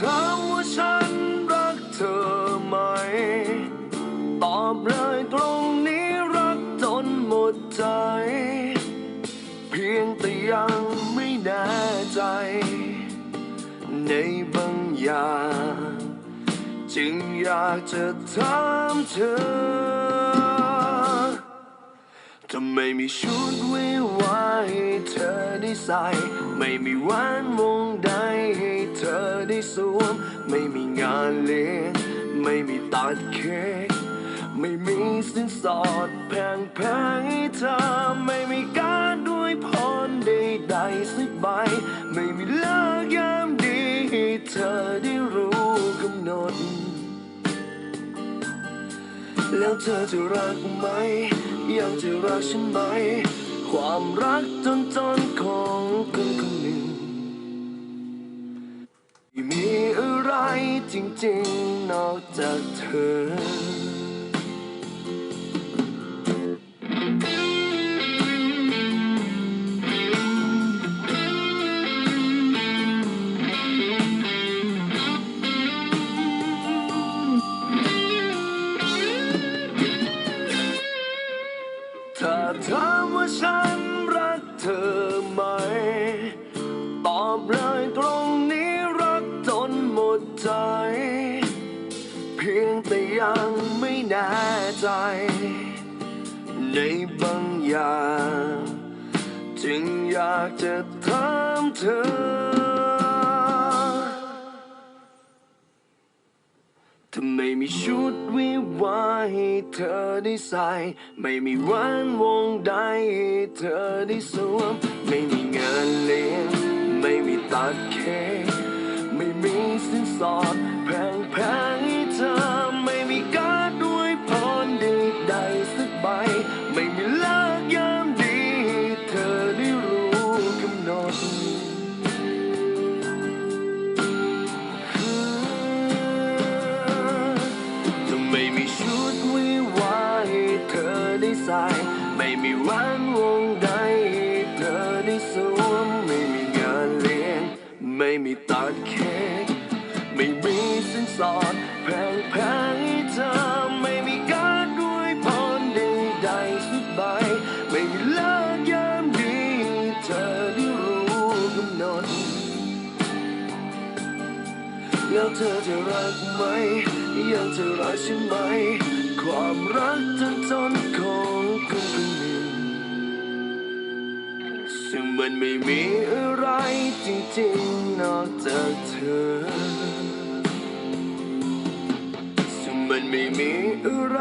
ถามว่าฉันรักเธอไหม ตอบเลยตรงนี้รักจนหมดใจ เพียงแต่ยังไม่แน่ใจ ในบางอย่าง จึงอยากจะถามเธอ จะไม่มีชุดวิวาให้เธอได้ใส่ ไม่มีแหวนวงใดให้เธอได้สวม ไม่มีงานเลี้ยงไม่มีตัดเค้กไม่มีสินสอดแพงแพงให้เธอ ไม่มีการด้วยพรใดๆสักใบ ไม่มีเลิกยามดีให้เธอได้รู้ แล้วเธอจะรักไหม ยังจะรักฉันไหม ความรักจนจนๆของคนคนหนึ่งไม่มีอะไรจริงๆ นอกจากเธอ พียงแต่ยังไม่แน่ใจ ในบางอย่าง จึงอยากจะถามเธอถ้าไม่มีชุดวิวาให้เธอได้ใส่ ไม่มีแหวนวงใดให้เธอได้สวม ไม่มีเงิน ใสไม่มีแหวนวงใดเธอได้สวมไม่มีงานเลี้ยง ไม่มีตัดเค้กไม่มีสินสอดแพงแพงให้เธอไม่มีการด้วยพรใดๆสักใบไม่มีเลิกยามดีเธอได้รู้กำหนดแล้วเธอจะรักไหมยังจะรักฉันไหมความ มันไม่มีอะไรจริงๆนอกจากเธอ ซึ่งมันไม่มีอะไร